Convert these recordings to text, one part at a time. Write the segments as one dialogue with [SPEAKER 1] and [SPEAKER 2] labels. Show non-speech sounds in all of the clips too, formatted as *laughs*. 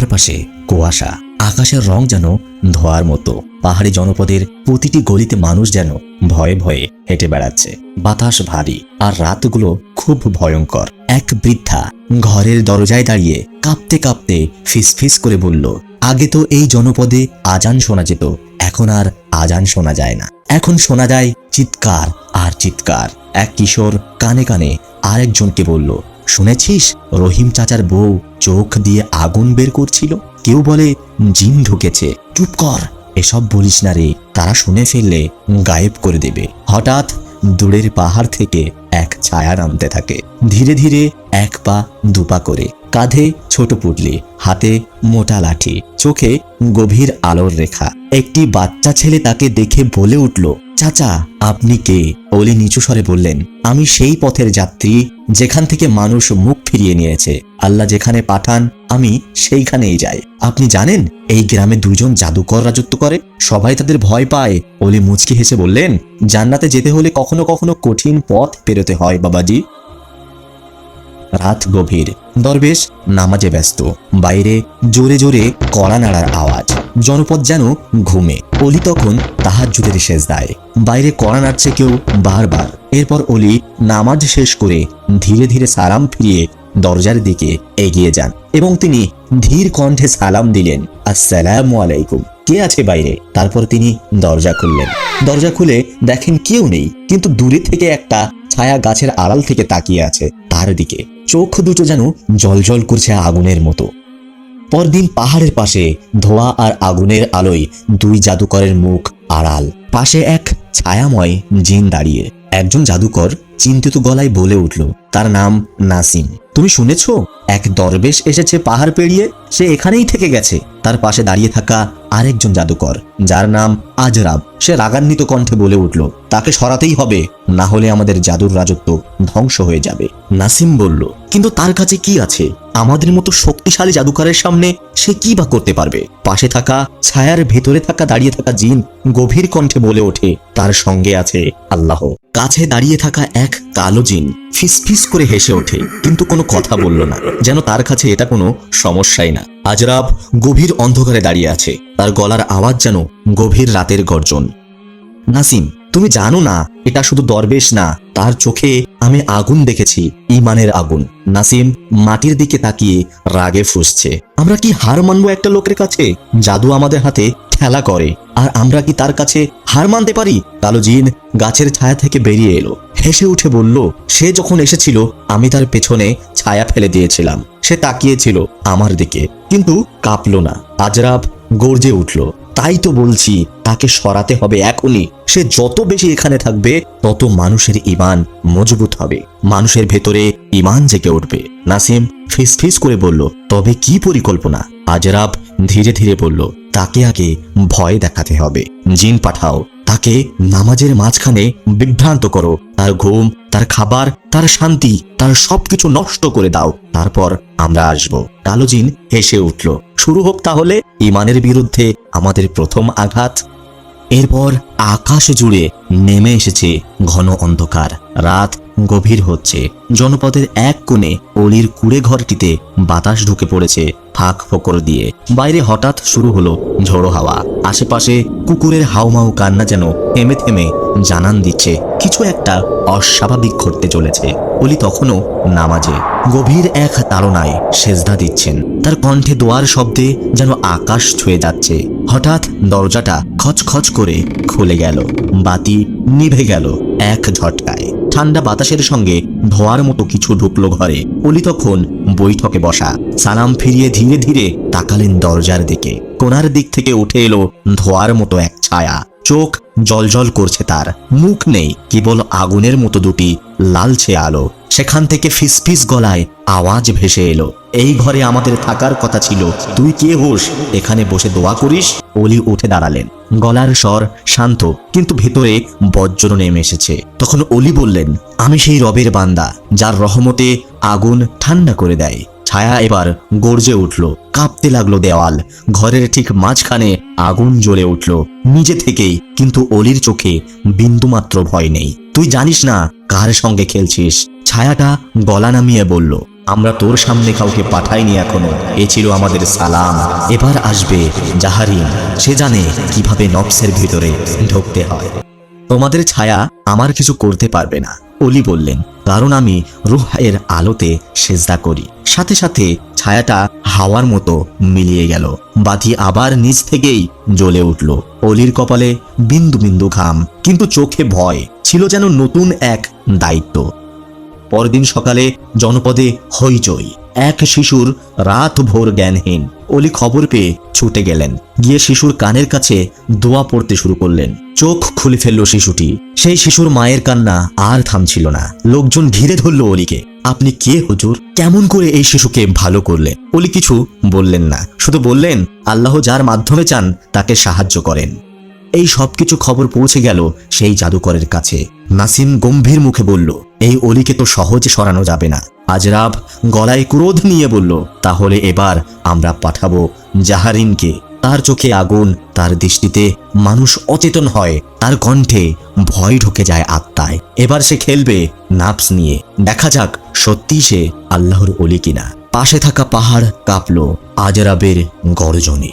[SPEAKER 1] চারপাশে কুয়াশা। আকাশের রং যেন ধোয়ার মতো। পাহাড়ি জনপদের প্রতিটি গলিতে মানুষ যেন ভয়ে ভয়ে হেঁটে বেড়াচ্ছে। বাতাস ভারী আর রাতগুলো খুব ভয়ঙ্কর। এক বৃদ্ধা ঘরের দরজায় দাঁড়িয়ে কাঁপতে কাঁপতে ফিসফিস করে বলল, আগে তো এই জনপদে আজান শোনা যেত, এখন আর আজান শোনা যায় না। এখন শোনা যায় চিৎকার আর চিৎকার। এক কিশোর কানে কানে আরেকজনকে বলল শুনেছিস? রহিম চাচার বউ চোখ দিয়ে আগুন বের করছিল। কেউ বলে, জিন ঢুকেছে। চুপ কর। এসব বলিস না রে। তারা শুনে ফেললে গায়েব করে দেবে। হঠাৎ দূরের পাহাড় থেকে এক ছায়া নামতে থাকে। ধীরে ধীরে এক পা দুপা করে কাঁধে ছোট পুটলি, হাতে মোটা লাঠি, চোখে গভীর আলোর রেখা। একটি বাচ্চা ছেলে তাকে দেখে বলে উঠল চাচা, আপনি কে? অলি নিচু স্বরে বললেন, আমি সেই পথের যাত্রী যেখান থেকে মানুষ মুখ ফিরিয়ে নিয়েছে। আল্লাহ যেখানে পাঠান, আমি সেইখানেই যাই। আপনি জানেন, এই গ্রামে দুজন জাদুকর রাজত্ব করে, সবাই তাদের ভয় পায়। অলি মুচকি হেসে বললেন, জান্নাতে যেতে হলে কখনো কখনো কঠিন পথ পেরোতে হয়, বাবাজি। রাত গভীর। দরবেশ নামাজে ব্যস্ত। বাইরে জোরে জোরে কড়া নাড়ার আওয়াজ। জনপদ যেন ঘুমে। অলি তখন তাহার জুতের শেষ দেয় বাইরে কড়া নাড়ছে কেউ বারবার। এরপর অলি নামাজ শেষ করে ধীরে ধীরে সালাম ফিরিয়ে দরজার দিকে এগিয়ে যান এবং তিনি ধীর কণ্ঠে সালাম দিলেন, আসসালামু আলাইকুম। কে আছে বাইরে? তারপর তিনি দরজা খুললেন। দরজা খুলে দেখেন কেউ নেই, কিন্তু দূরে থেকে একটা ছায়া গাছের আড়াল থেকে তাকিয়ে আছে তার দিকে। চোখ দুটো যেন জলজল করছে আগুনের মতো। পরদিন পাহাড়ের পাশে ধোঁয়া আর আগুনের আলোয় দুই জাদুকরের মুখ আড়াল। পাশে এক ছায়াময় জিন দাঁড়িয়ে। একজন জাদুকর চিন্তিত গলায় বলে উঠল, তার নাম নাসিম। তুমি শুনেছ? এক দরবেশ এসেছে পাহাড় পেরিয়ে, সে এখানেই থেকে গেছে। তার পাশে দাঁড়িয়ে থাকা আরেকজন জাদুকর, যার নাম আজরাব। সে রাগান্বিত কণ্ঠে বলে উঠল, তাকে সরাতেই হবে, না হলে আমাদের জাদুর রাজত্ব ধ্বংস হয়ে যাবে। নাসিম বলল, কিন্তু তার কাছে কি আছে? আমাদের মতো শক্তিশালী জাদুকরের সামনে সে কি বা করতে পারবে? পাশে থাকা ছায়ার ভেতরে থাকা দাঁড়িয়ে থাকা জিন গভীর কণ্ঠে বলে ওঠে, তার সঙ্গে আছে আল্লাহ। কাছে দাঁড়িয়ে থাকা এক কালো জিন ফিসফিস করে হেসে ওঠে, কিন্তু কোনো কথা বলল না। যেন তার কাছে এটা কোনো সমস্যাই না। আজরাব গভীর অন্ধকারে দাঁড়িয়ে আছে। তার গলার আওয়াজ যেন গভীর রাতের গর্জন। নাসিম তুমি জানো না, এটা শুধু দরবেশ না, তার চোখে আমি আগুন দেখেছি, ইমানের আগুন। নাসিম মাটির দিকে তাকিয়ে রাগে ফুসছে। আমরা কি হার মানবো একটা লোকের কাছে? জাদু আমাদের হাতে খেলা করে। আর আমরা কি তার কাছে হার মানতে পারি? কালো জিন গাছের ছায়া থেকে বেরিয়ে এলো। হেসে উঠে বলল, সে যখন এসেছিল, আমি তার পেছনে ছায়া ফেলে দিয়েছিলাম। সে তাকিয়েছিল আমার দিকে, কিন্তু কাঁপলো না। আজরাব গর্জে উঠল। তাই তো বলছি, তাকে সরাতে হবে এখনই। সে যত বেশি এখানে থাকবে, তত মানুষের ইমান মজবুত হবে। মানুষের ভেতরে ইমান জেগে উঠবে। নাসিম ফিস ফিস করে বলল, তবে কি পরিকল্পনা? আজরাব ধীরে ধীরে বলল, তাকে আগে ভয় দেখাতে হবে। জিন পাঠাও তাকে নামাজের মাঝখানে বিভ্রান্ত করো। তার ঘুম, তার খাবার, তার শান্তি, তার সবকিছু নষ্ট করে দাও। তারপর আমরা আসব। কালো জিন হেসে উঠল, শুরু হোক তাহলে, ইমানের বিরুদ্ধে আমাদের প্রথম আঘাত। এরপর আকাশ জুড়ে নেমে এসেছে ঘন অন্ধকার। রাত গভীর হচ্ছে। জনপদের এক কোণে অলির কুড়ে ঘরটিতে বাতাস ঢুকে পড়েছে ফাঁক ফোকর দিয়ে। বাইরে হঠাৎ শুরু হলো ঝোড়ো হাওয়া। আশেপাশে কুকুরের হাউমাউ কান্না যেন থেমে থেমে জানান দিচ্ছে। কিছু একটা অস্বাভাবিক ঘটতে চলেছে। অলি তখনও নামাজে। গভীর এক তাড়নায় সেজদা দিচ্ছেন। তার কণ্ঠে দোয়ার শব্দে যেন আকাশ ছুঁয়ে যাচ্ছে। হঠাৎ দরজাটা খচখচ করে খুলে গেল। বাতি নিভে গেল এক ঝটকায়। ঠান্ডা বাতাসের সঙ্গে ধোয়ার মতো কিছু ঢুকলো ঘরে। অলি তখন বৈঠকে বসা। সালাম ফিরিয়ে ধীরে ধীরে তাকালেন দরজার দিকে। কোনার দিক থেকে উঠে এলো ধোয়ার মতো এক ছায়া। চোখ জলজল করছে তার। মুখ নেই, কেবল আগুনের মতো দুটি লালছে আলো। সেখান থেকে ফিসফিস গলায় আওয়াজ ভেসে এলো। এই ঘরে আমাদের থাকার কথা ছিল। তুই কে হোস? এখানে বসে দোয়া করিস? অলি উঠে দাঁড়ালেন। গলার স্বর শান্ত, কিন্তু ভেতরে বজ্র নেমে এসেছে। তখন অলি বললেন, আমি সেই রবের বান্দা, যার রহমতে আগুন ঠান্ডা করে দেয়। ছায়া এবার গর্জে উঠল, কাঁপতে লাগল দেওয়াল। ঘরের ঠিক মাঝখানে আগুন জ্বলে উঠল। নিজে থেকেই, কিন্তু অলির চোখে বিন্দুমাত্র ভয় নেই। তুই জানিস না কার সঙ্গে খেলছিস? ছায়াটা গলা নামিয়ে বলল, আমরা তোর সামনে কাউকে পাঠাইনি এখনও। এ ছিল আমাদের সালাম। এবার আসবে জাহারিন। সে জানে কীভাবে নবসের ভিতরে ঢুকতে হয়। তোমাদের ছায়া আমার কিছু করতে পারবে না, অলি বললেন কারণ আমি রুহ এর আলোতে সেজদা করি। সাথে সাথে ছায়াটা হাওয়ার মতো মিলিয়ে গেল। বাতি আবার নিজ থেকেই জ্বলে উঠল। অলির কপালে বিন্দু বিন্দু ঘাম, কিন্তু চোখে ভয়, ছিল যেন নতুন এক দায়িত্ব। পরদিন সকালে জনপদে হইচই। এক শিশুর রাত ভোর জ্ঞানহীন। অলি খবর পেয়ে ছুটে গেলেন। গিয়ে শিশুর কানের কাছে দোয়া পড়তে শুরু করলেন। চোখ খুলে ফেলল শিশুটি। সেই শিশুর মায়ের কান্না আর থামছিল না। লোকজন ঘিরে ধরল অলিকে। আপনি কে হুজুর? কেমন করে এই শিশুকে ভালো করলেন? অলি কিছু বললেন না। শুধু বললেন, আল্লাহ যার মাধ্যমে চান, তাকে সাহায্য করেন। এই সবকিছু খবর পৌঁছে গেল সেই জাদুকরের কাছে। নাসিম গম্ভীর মুখে বলল, এই অলিকে তো সহজে সরানো যাবে না। আজরাব গলায় ক্রোধ নিয়ে বলল, তাহলে এবার আমরা পাঠাবো জাহারিনকে। তার চোখে আগুন, তার দৃষ্টিতে মানুষ অচেতন হয়, তার কণ্ঠে ভয় ঢুকে যায় আত্মায়। এবার সে খেলবে নাপস নিয়ে। দেখা যাক সত্যি সে আল্লাহর অলি কিনা। পাশে থাকা পাহাড় কাঁপলো আজরাবের গর্জনে।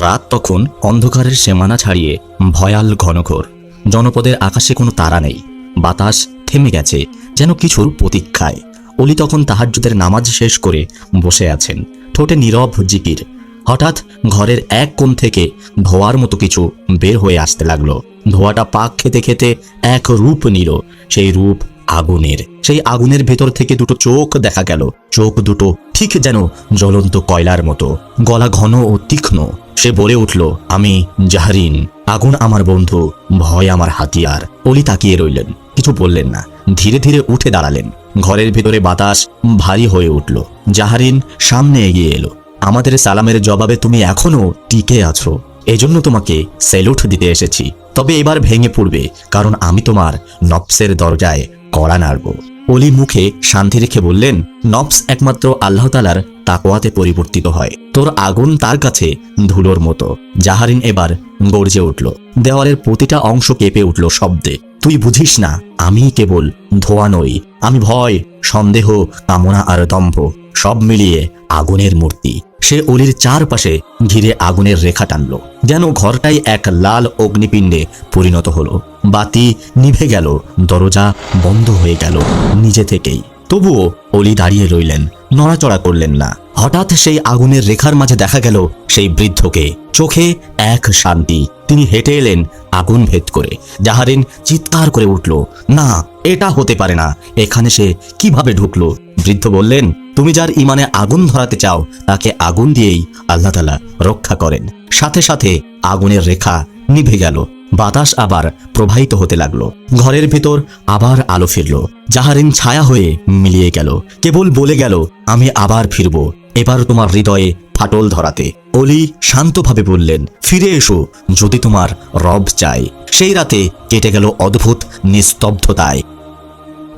[SPEAKER 1] রাত তখন অন্ধকারের সীমানা ছাড়িয়ে ভয়াল ঘনঘোর। জনপদের আকাশে কোনো তারা নেই। বাতাস থেমে গেছে, যেন কিছুর প্রতীক্ষায়। অলি তখন তাহাজ্জুদের নামাজ শেষ করে বসে আছেন। ঠোঁটে নীরব জিকির। হঠাৎ ঘরের এক কোণ থেকে ধোয়ার মতো কিছু বের হয়ে আসতে লাগল। ধোয়াটা পাক খেতে খেতে এক রূপ নিল, সেই রূপ আগুনের। সেই আগুনের ভেতর থেকে দুটো চোখ দেখা গেল। চোখ দুটো ঠিক যেন জ্বলন্ত কয়লার মতো। গলা ঘন ও তীক্ষ্ণ। সে বলে উঠল, আমি জাহরিন। আগুন আমার বন্ধু, ভয় আমার হাতিয়ার। অলি তাকিয়ে রইলেন। কিছু বললেন না। ধীরে ধীরে উঠে দাঁড়ালেন। ঘরের ভেতরে বাতাস ভারী হয়ে উঠল। জাহারিন সামনে এগিয়ে এলো। আমাদের সালামের জবাবে তুমি এখনও টিকে আছো। এজন্য তোমাকে স্যালুট দিতে এসেছি। তবে এবার ভেঙে পড়বে, কারণ আমি তোমার নফসের দরজায় কড়া নাড়ব। অলি মুখে শান্তি রেখে বললেন, নফস একমাত্র আল্লাহ তালার তাকোয়াতে পরিবর্তিত হয়। তোর আগুন তার কাছে ধুলোর মতো। জাহারিন এবার গর্জে উঠল। দেওয়ালের প্রতিটা অংশ কেঁপে উঠল শব্দে। তুই বুঝিস না, আমি কেবল ধোয়া নই, আমি ভয়, সন্দেহ, কামনা আর দম্ভ, সব মিলিয়ে আগুনের মূর্তি। সে অলির চারপাশে ঘিরে আগুনের রেখা টানল। যেন ঘরটাই এক লাল অগ্নিপিণ্ডে পরিণত হলো। বাতি নিভে গেল, দরজা বন্ধ হয়ে গেল নিজে থেকেই। তবুও অলি দাঁড়িয়ে রইলেন, নড়াচড়া করলেন না। হঠাৎ সেই আগুনের রেখার মাঝে দেখা গেল সেই বৃদ্ধকে। চোখে এক শান্তি। তিনি হেঁটে এলেন আগুন ভেদ করে। জাহারিন চিৎকার করে উঠল, না, এটা হতে পারে না। এখানে সে কীভাবে ঢুকলো? বৃদ্ধ বললেন, তুমি যার ইমানে আগুন ধরাতে চাও, তাকে আগুন দিয়েই আল্লাহ তালা রক্ষা করেন। সাথে সাথে আগুনের রেখা নিভে গেল। বাতাস আবার প্রবাহিত হতে লাগল। ঘরের ভেতর আবার আলো ফিরল। জাহারিন ছায়া হয়ে মিলিয়ে গেল। কেবল বলে গেল, আমি আবার ফিরব। এবার তোমার হৃদয়ে ফাটল ধরাতে। অলি শান্তভাবে বললেন, ফিরে এসো, যদি তোমার রব চাই সেই রাতে কেটে গেল অদ্ভুত নিস্তব্ধতায়।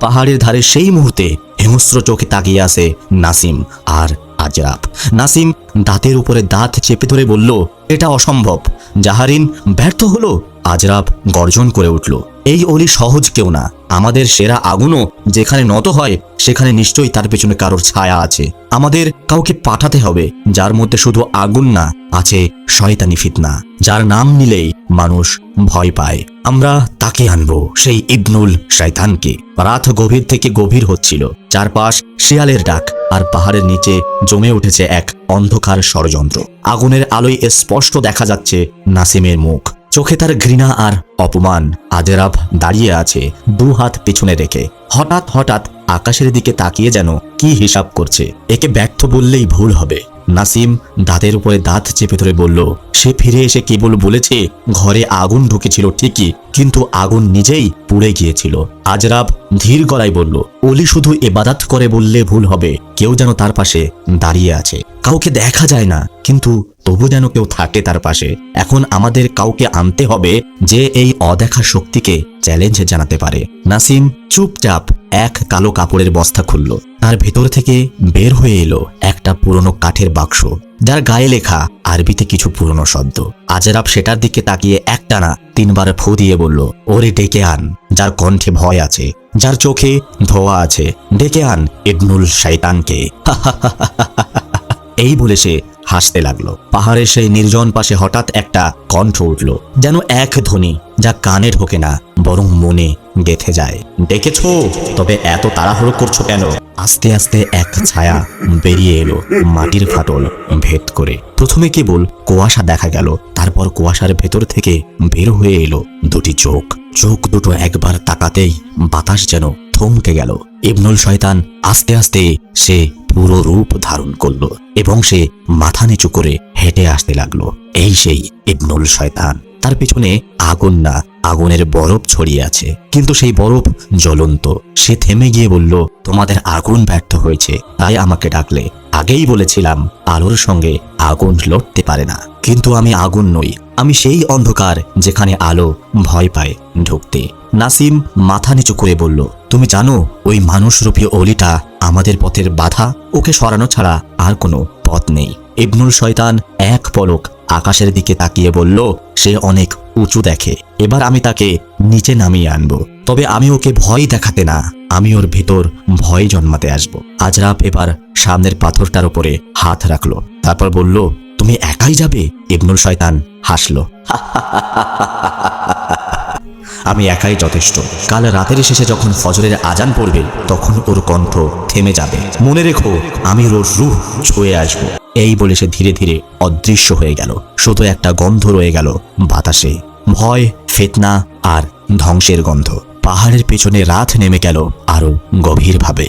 [SPEAKER 1] পাহাড়ের ধারে সেই মুহূর্তে হিংস্র চোখে তাকিয়ে আসে নাসিম আর আজরাব নাসিম দাঁতের উপরে দাঁত চেপে ধরে বলল, এটা অসম্ভব। জাহারিন ব্যর্থ হলো? আজরাব গর্জন করে উঠল, এই অলি সহজ কেউ না। আমাদের সেরা আগুনও যেখানে নত হয়, সেখানে নিশ্চয়ই তার পেছনে কারোর ছায়া আছে। আমাদের কাউকে পাঠাতে হবে, যার মধ্যে শুধু আগুন না, আছে শয়তানি ফিতনা। যার নাম নিলেই মানুষ ভয় পায়। আমরা তাকে আনব, সেই ইবনুল শয়তানকে। রাত গভীর থেকে গভীর হচ্ছিল। চারপাশ শিয়ালের ডাক, আর পাহাড়ের নিচে জমে উঠেছে এক অন্ধকার ষড়যন্ত্র। আগুনের আলোয় স্পষ্ট দেখা যাচ্ছে নাসিমের মুখ। চোখে তার ঘৃণা আর অপমান। আজেরাব দাঁড়িয়ে আছে, দু হাত পেছনে রেখে। হঠাৎ হঠাৎ আকাশের দিকে তাকিয়ে যেন কি হিসাব করছে, একে ব্যর্থ বললেই ভুল হবে। নাসিম দাঁতের উপরে দাঁত চেপে ধরে বলল, সে ফিরে এসে কেবল বলেছে, ঘরে আগুন ঢুকেছিল ঠিকই, কিন্তু আগুন নিজেই পুড়ে গিয়েছিল। আজরাব ধীর গলায় বলল, অলি শুধু এবাদাত করে বললে ভুল হবে, কেউ যেন তার পাশে দাঁড়িয়ে আছে। কাউকে দেখা যায় না, কিন্তু তবু যেন কেউ থাকে তার পাশে। এখন আমাদের কাউকে আনতে হবে যে এই অদেখা শক্তিকে চ্যালেঞ্জ জানাতে পারে। নাসিম চুপচাপ এক কালো কাপড়ের বস্তা খুলল, তার ভেতর থেকে বের হয়ে এলো। একটা পুরনো কাঠের বাক্স, যার গায়ে লেখা আরবিতে কিছু পুরনো শব্দ। আজেরাব সেটার দিকে তাকিয়ে একটানা তিনবার ফু দিয়ে বলল, ওরে ডেকে আন, যার কণ্ঠে ভয় আছে, যার চোখে ধোয়া আছে, ডেকে আন ইবনুল শৈতানকে *laughs* এই বলে সে হাসতে লাগল। পাহাড়ের সেই নির্জন পাশে হঠাৎ একটা কণ্ঠ উঠল, যেন এক ধ্বনি যা কানে ঢোকে না, বরং মনে গেথে যায়। ডেকেছো তবে এত তাড়াহুড়ো করছ কেন? আস্তে আস্তে এক ছায়া বেরিয়ে এলো মাটির ফাটল ভেদ করে। প্রথমে কেবল কুয়াশা দেখা গেল, তারপর কুয়াশার ভেতর থেকে বের হয়ে এলো দুটি চোখ। চোখ দুটো একবার তাকাতেই বাতাস যেন থমকে গেল। ইবনুল শয়তান আস্তে আস্তে সে পুরো রূপ ধারণ করল এবং সে মাথা নিচু করে হেঁটে আসতে লাগল। এই সেই ইবনুল শয়তান। তার পেছনে আগুন না, আগুনের বরফ ছড়িয়ে আছে। কিন্তু সেই বরফ জ্বলন্ত। সে থেমে গিয়ে বলল, তোমাদের আগুন ব্যর্থ হয়েছে। তাই আমাকে ডাকলে। আগেই বলেছিলাম, আলোর সঙ্গে আগুন লড়তে পারে না। কিন্তু আমি আগুন নই আমি সেই অন্ধকার যেখানে আলো ভয় পায় ঢুকতে। নাসিম মাথা নিচু করে বলল, তুমি জানো, ওই মানুষরূপী অলিটা আমাদের পথের বাধা, ওকে সরানো ছাড়া আর কোনো পথ নেই। ইবনুল শয়তান এক পলক আকাশের দিকে তাকিয়ে বলল, সে অনেক উঁচু দেখে, এবার আমি তাকে নিচে নামিয়ে আনব। তবে আমি ওকে ভয় দেখাতে না, আমি ওর ভেতর ভয় জন্মাতে আসব। আজরাব এবার সামনের পাথরটার উপরে হাত রাখল, তারপর বলল, তুমি একাই যাবে? ইবনুল শয়তান হাসলো। আমি একাই যথেষ্ট। কাল রাতের শেষে যখন ফজরের আজান পড়বে, তখন ওর কণ্ঠ থেমে যাবে। মনে রেখো, আমি ওর রুহ ছুঁয়ে আসব। এই বলে সে ধীরে ধীরে অদৃশ্য হয়ে গেল। শুধু একটা গন্ধ রয়ে গেল বাতাসে। ভয়, ফেতনা আর ধ্বংসের গন্ধ। পাহাড়ের পেছনে রাত নেমে গেল আরও গভীরভাবে।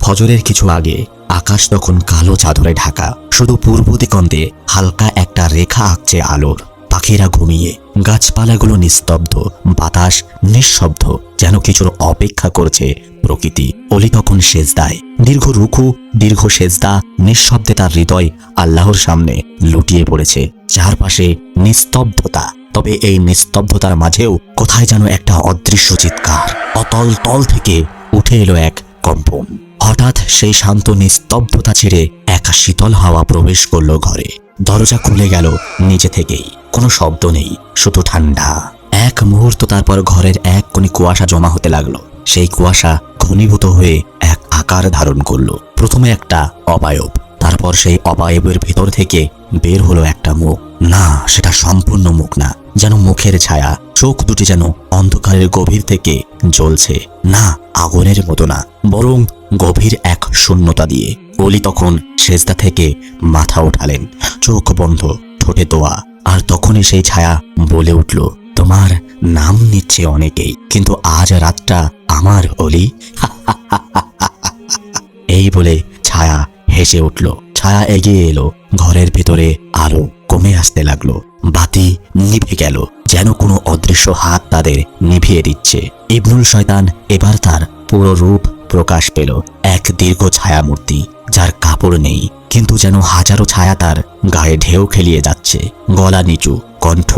[SPEAKER 1] ফজরের কিছু আগে আকাশ তখন কালো চাদরে ঢাকা। শুধু পূর্ব দিগন্তে হালকা একটা রেখা আঁকছে আলোর। পাখিরা ঘুমিয়ে, গাছপালাগুলো নিস্তব্ধ, বাতাস নিঃশব্দ, যেন কিছুর অপেক্ষা করছে প্রকৃতি। অলি তখন সেজদায়। দীর্ঘ রুখু দীর্ঘ সেজদা, নিঃশব্দে তার হৃদয় আল্লাহর সামনে লুটিয়ে পড়েছে। চারপাশে নিস্তব্ধতা। তবে এই নিস্তব্ধতার মাঝেও কোথায় যেন একটা অদৃশ্য চিৎকার। অতল তল থেকে উঠে এলো এক কম্পন। হঠাৎ সেই শান্ত নিস্তব্ধতা ছেড়ে একা শীতল হাওয়া প্রবেশ করল ঘরে। দরজা খুলে গেল নিজে থেকেই। কোনো শব্দ নেই, শুধু ঠান্ডা। এক মুহূর্ত তারপর ঘরের এক কোণে কুয়াশা জমা হতে লাগল। সেই কুয়াশা ঘনীভূত হয়ে এক আকার ধারণ করল। প্রথমে একটা অবায়ব তারপর সেই অবায়বের ভেতর থেকে বের হলো একটা মুখ। না, সেটা সম্পূর্ণ মুখ না, যেন মুখের ছায়া, চোখ দুটি যেন অন্ধকারের গভীর থেকে জ্বলছে। না, আগুনের মতো না, বরং গভীর এক শূন্যতা দিয়ে অলি তখন সেজদা থেকে মাথা ওঠালেন। চোখ বন্ধ, ঠোঁটে দোয়া। আর তখনই সেই ছায়া বলে উঠল, তোমার নাম নিচ্ছে অনেকেই, কিন্তু আজ রাতটা আমার, অলি। *laughs* এই বলে ছায়া হেসে উঠল। ছায়া এগিয়ে এলো, ঘরের ভেতরে আলো কমে আসতে লাগল। বাতি নিভে গেল, যেন কোনো অদৃশ্য হাত তাদের নিভিয়ে দিচ্ছে। ইবনুল শয়তান এবার তার পুরো রূপ প্রকাশ পেল এক দীর্ঘ ছায়ামূর্তি, যার কাপড় নেই, কিন্তু যেন হাজারো ছায়া তার গায়ে ঢেউ খেলিয়ে যাচ্ছে। গলা নিচু, কণ্ঠ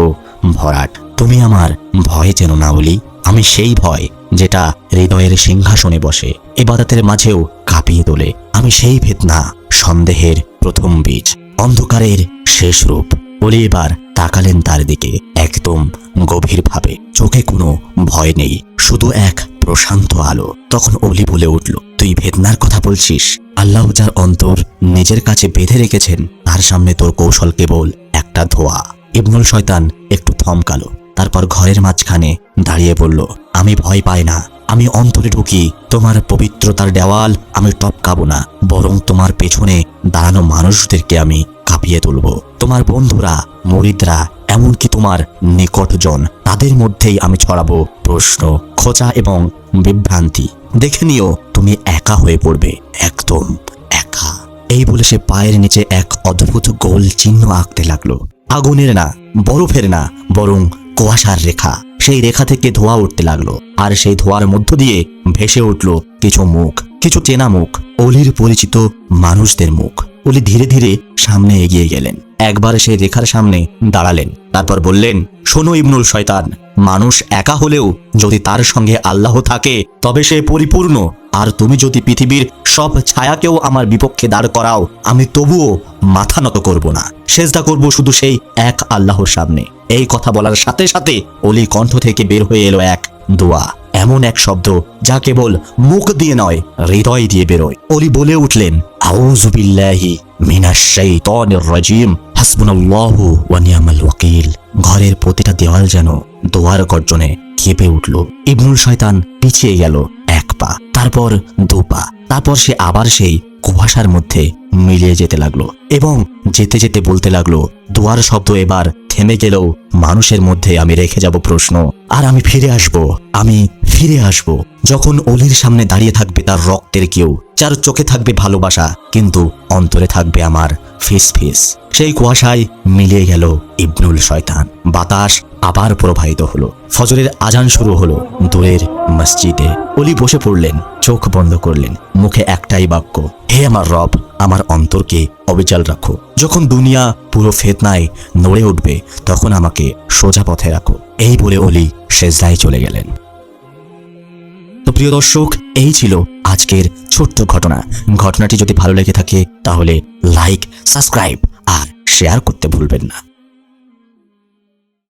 [SPEAKER 1] ভরাট। তুমি আমার ভয় যেন না বলি আমি সেই ভয় যেটা হৃদয়ের সিংহাসনে বসে এবাদতের মাঝেও কাঁপিয়ে তোলে। আমি সেই ভেদনা সন্দেহের প্রথম বীজ, অন্ধকারের শেষ রূপ। বলে এবার তাকালেন তার দিকে, একদম গভীরভাবে। চোখে কোনো ভয় নেই, শুধু এক প্রশান্ত আলো। তখন অলি বলে উঠল, তুই ভেদনার কথা বলছিস? আল্লাহ যার অন্তর নিজের কাছে বেঁধে রেখেছেন, তার সামনে তোর কৌশল কেবল একটা ধোয়া। ইবনুল শয়তান একটু থমকালো, তারপর ঘরের মাঝখানে দাঁড়িয়ে বলল, আমি ভয় পাই না। আমি অন্তরে ঢুকি, তোমার পবিত্রতার দেওয়াল আমি টপকাবো না, বরং তোমার পেছনে দাঁড়ানো মানুষদেরকে আমি কাঁপিয়ে তুলব। তোমার বন্ধুরা, মরিদরা, এমনকি তোমার নিকটজন, তাদের মধ্যেই আমি ছড়াবো প্রশ্ন, খোঁচা এবং বিভ্রান্তি। দেখে নিও, তুমি একা হয়ে পড়বে, একদম একা। এই বলে সে পায়ের নিচে এক অদ্ভুত গোল চিহ্ন আঁকতে লাগল। আগুনের না, বরফের না, বরং কুয়াশার রেখা। সেই রেখা থেকে ধোঁয়া উঠতে লাগল। আর সেই ধোঁয়ার মধ্য দিয়ে ভেসে উঠল কিছু মুখ, কিছু চেনা মুখ, অলির পরিচিত মানুষদের মুখ। অলি ধীরে ধীরে সামনে এগিয়ে গেলেন। একবার সেই রেখার সামনে দাঁড়ালেন। তারপর বললেন, শোনো ইবনুল শয়তান, মানুষ একা হলেও যদি তার সঙ্গে আল্লাহ থাকে, তবে সে পরিপূর্ণ। আর তুমি যদি পৃথিবীর সব ছায়াকেও আমার বিপক্ষে দাঁড় করাও, আমি তবুও মাথা নত করব না। সেজদা করব শুধু সেই এক আল্লাহর সামনে। এই কথা বলার সাথে সাথে অলি কণ্ঠ থেকে বের হয়ে এলো এক দোয়া। এমন এক শব্দ যা কেবল মুখ দিয়ে নয়, হৃদয় দিয়ে বেরোয়। অলি বলে উঠলেন, আউযু বিল্লাহি মিনাশ শাইতানির রাজিম। হাসবুনাল্লাহু ওয়া নি'মাল ওয়াকিল। ঘরের প্রতিটা দেওয়াল যেন দোয়ার গর্জনে কেঁপে উঠল। ইবনুল শয়তান পিছিয়ে গেল। পা তারপর দু পা তারপর সে আবার সেই কুয়াশার মধ্যে মিলিয়ে যেতে লাগল এবং যেতে যেতে বলতে লাগল, দোয়ার শব্দ এবার থেমে গেলেও মানুষের মধ্যে আমি রেখে যাব প্রশ্ন। আর আমি ফিরে আসব, আমি ফিরে আসব। যখন অলির সামনে দাঁড়িয়ে থাকবে তার রক্তের কেউ, যার চোখে থাকবে ভালোবাসা, কিন্তু অন্তরে থাকবে আমার ফিস ফিস সেই কুয়াশায় মিলিয়ে গেল ইবনুল শয়তান। বাতাস আবার প্রবাহিত হলো। ফজরের আজান শুরু হলো দূরের মসজিদে। অলি বসে পড়লেন, চোখ বন্ধ করলেন, মুখে একটাই বাক্য, হে আমার রব, আমার অন্তরকে অবিচাল রাখো। যখন দুনিয়া পুরো ফেতনায় নড়ে উঠবে, তখন আমাকে সোজা পথে রাখো। এই বলে অলি সেজদায় চলে গেলেন। তো প্রিয় দর্শক, এই ছিল আজকের ছোট্ট ঘটনা। ঘটনাটি যদি ভালো লেগে থাকে, তাহলে লাইক সাবস্ক্রাইব আর শেয়ার করতে ভুলবেন না।